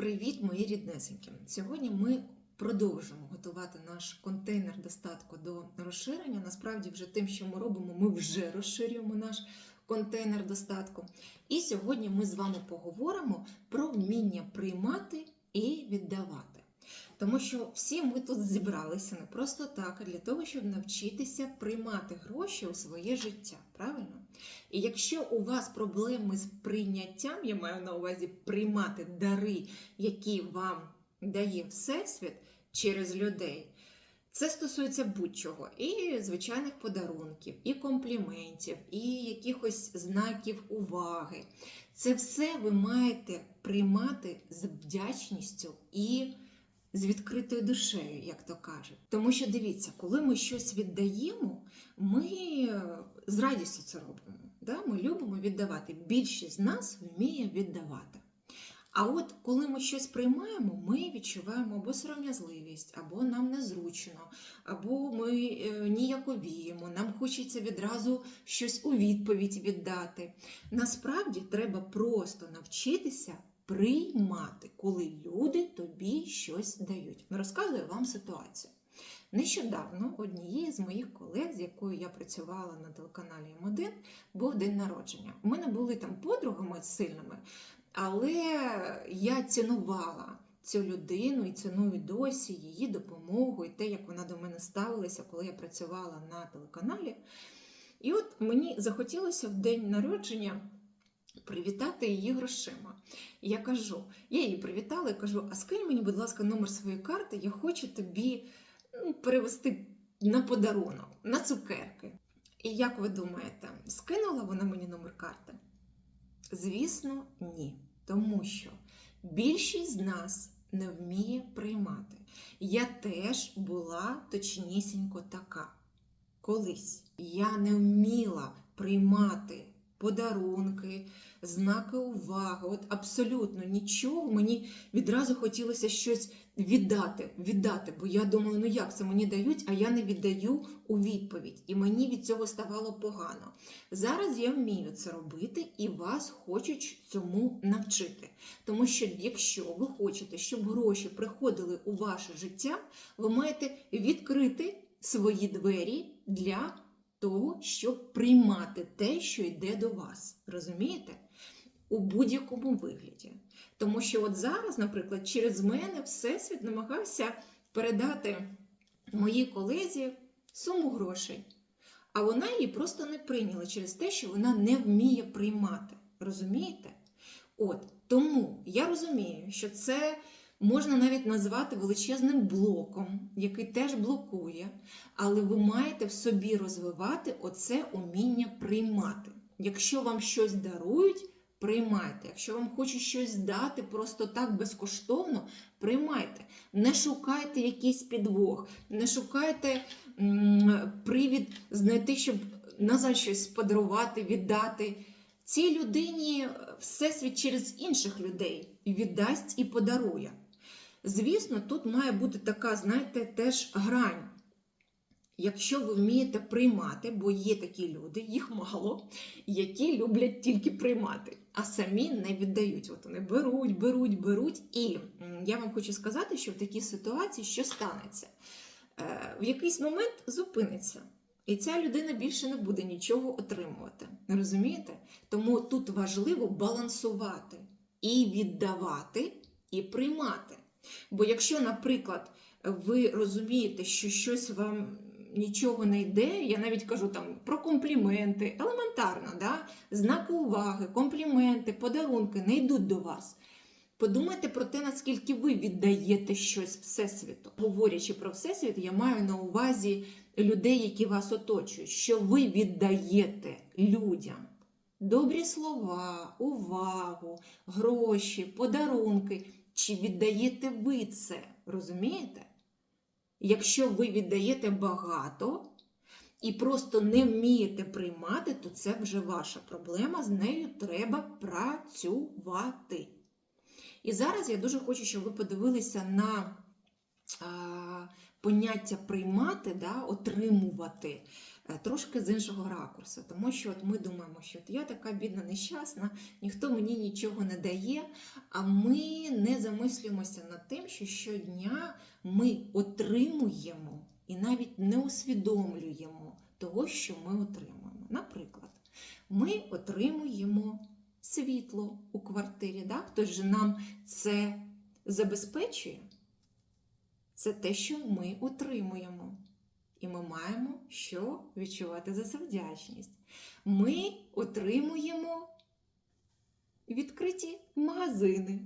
Привіт, мої ріднесенькі! Сьогодні ми продовжимо готувати наш контейнер достатку до розширення. Насправді, вже тим, що ми робимо, ми вже розширюємо наш контейнер достатку. І сьогодні ми з вами поговоримо про вміння приймати і віддавати. Тому що всі ми тут зібралися не просто так, а для того, щоб навчитися приймати гроші у своє життя. Правильно? І якщо у вас проблеми з прийняттям, я маю на увазі приймати дари, які вам дає Всесвіт через людей, це стосується будь-чого, і звичайних подарунків, і компліментів, і якихось знаків уваги. Це все ви маєте приймати з вдячністю і з відкритою душею, як то кажуть. Тому що дивіться, коли ми щось віддаємо, ми е, з радістю це робимо. Да? Ми любимо віддавати. Bільшість з нас вміє віддавати. А от коли ми щось приймаємо, ми відчуваємо або сором'язливість, або нам незручно, або ми е, ніяковіємо, нам хочеться відразу щось у відповідь віддати. Насправді треба просто навчитися приймати, коли люди тобі щось дають. Розказую вам ситуацію. Нещодавно однієї з моїх колег, з якою я працювала на телеканалі М1, був день народження. У мене були там подругами сильними, але я цінувала цю людину і ціную досі її допомогу і те, як вона до мене ставилася, коли я працювала на телеканалі. І от мені захотілося в день народження привітати її грошима. Я кажу, я її привітала і кажу: а скинь мені, будь ласка, номер своєї карти, я хочу тобі ну, перевести на подарунок, на цукерки. І як ви думаєте, скинула вона мені номер карти? Звісно, ні. Тому що більшість з нас не вміє приймати. Я теж була точнісінько така. Колись я не вміла приймати подарунки, знаки уваги, от абсолютно нічого. Мені відразу хотілося щось віддати, віддати, бо я думала, ну як це мені дають, а я не віддаю у відповідь. І мені від цього ставало погано. Зараз я вмію це робити і вас хочуть цьому навчити. Тому що якщо ви хочете, щоб гроші приходили у ваше життя, ви маєте відкрити свої двері для того, щоб приймати те, що йде до вас. Розумієте? У будь-якому вигляді. Тому що от зараз, наприклад, через мене Всесвіт намагався передати моїй колезі суму грошей. А вона її просто не прийняла через те, що вона не вміє приймати. Розумієте? От тому я розумію, що це можна навіть назвати величезним блоком, який теж блокує, але ви маєте в собі розвивати оце уміння приймати. Якщо вам щось дарують, приймайте. Якщо вам хочуть щось дати просто так безкоштовно, приймайте. Не шукайте якийсь підвох, не шукайте привід знайти, щоб назад щось подарувати, віддати. Цій людині всесвіт через інших людей віддасть і подарує. Звісно, тут має бути така, знаєте, теж грань. Якщо ви вмієте приймати, бо є такі люди, їх мало, які люблять тільки приймати, а самі не віддають. От вони беруть, беруть, беруть. І я вам хочу сказати, що в такій ситуації що станеться? Е, В якийсь момент зупиниться. І ця людина більше не буде нічого отримувати. Розумієте? Тому тут важливо балансувати і віддавати, і приймати. Бо якщо, наприклад, ви розумієте, що щось вам нічого не йде, я навіть кажу там про компліменти, елементарно, да? знаки уваги, компліменти, подарунки не йдуть до вас. Подумайте про те, наскільки ви віддаєте щось Всесвіту. Говорячи про Всесвіт, я маю на увазі людей, які вас оточують, що ви віддаєте людям. Добрі слова, увагу, гроші, подарунки. Чи віддаєте ви це? Розумієте? Якщо ви віддаєте багато і просто не вмієте приймати, то це вже ваша проблема. З нею треба працювати. І зараз я дуже хочу, щоб ви подивилися на а, поняття приймати, да, отримувати трошки з іншого ракурсу. Тому що от ми думаємо, що я така бідна нещасна, ніхто мені нічого не дає, а ми не замислюємося над тим, що щодня ми отримуємо і навіть не усвідомлюємо того, що ми отримуємо. Наприклад, ми отримуємо світло у квартирі. Да? Хтось же нам це забезпечує. Це те, що ми отримуємо. І ми маємо що відчувати за це вдячність. Ми отримуємо відкриті магазини.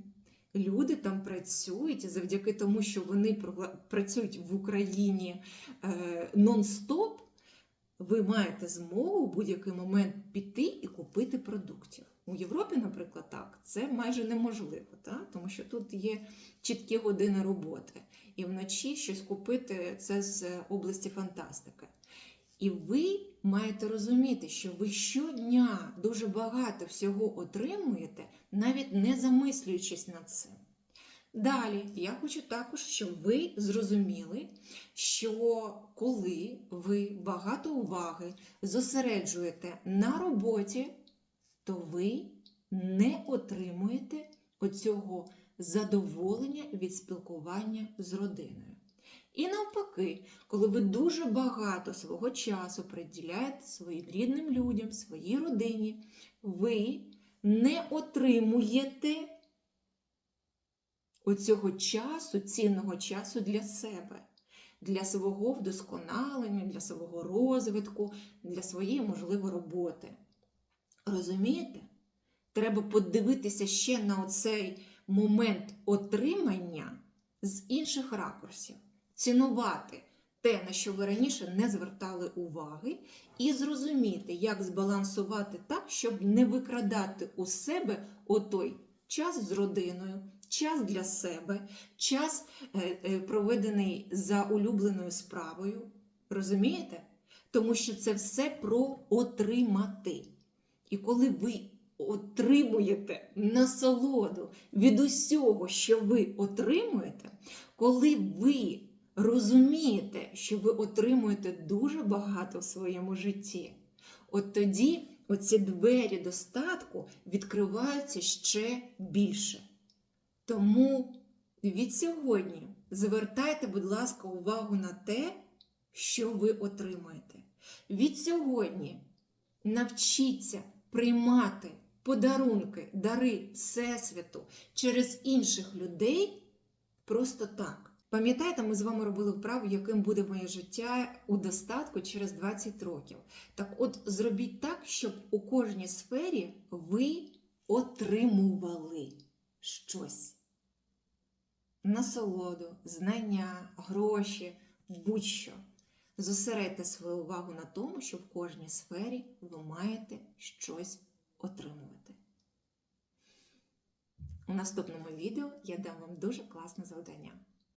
Люди там працюють завдяки тому, що вони працюють в Україні е, нон-стоп. Ви маєте змогу в будь-який момент піти і купити продуктів. У Європі, наприклад, так, це майже неможливо, так? тому що тут є чіткі години роботи. І вночі щось купити це з області фантастики. І ви маєте розуміти, що ви щодня дуже багато всього отримуєте, навіть не замислюючись над цим. Далі я хочу також, щоб ви зрозуміли, що коли ви багато уваги зосереджуєте на роботі, то ви не отримуєте оцього задоволення від спілкування з родиною. І навпаки, коли ви дуже багато свого часу приділяєте своїм рідним людям, своїй родині, ви не отримуєте оцього часу, цінного часу для себе, для свого вдосконалення, для свого розвитку, для своєї, можливо, роботи. Розумієте? Треба подивитися ще на оцей момент отримання з інших ракурсів, цінувати те, на що ви раніше не звертали уваги, і зрозуміти, як збалансувати так, щоб не викрадати у себе отой час з родиною, час для себе, час е, е, проведений за улюбленою справою. Розумієте? Тому що це все про отримати. І коли ви отримуєте насолоду від усього, що ви отримуєте, коли ви розумієте, що ви отримуєте дуже багато в своєму житті, от тоді оці двері достатку відкриваються ще більше. Тому від сьогодні звертайте, будь ласка, увагу на те, що ви отримаєте. Від сьогодні навчіться приймати подарунки, дари Всесвіту через інших людей просто так. Пам'ятаєте, ми з вами робили вправу, яким буде моє життя у достатку через 20 років. Так от зробіть так, щоб у кожній сфері ви отримували щось. Насолоду, знання, гроші, будь-що. Зосередьте свою увагу на тому, що в кожній сфері ви маєте щось отримувати. У наступному відео я дам вам дуже класне завдання.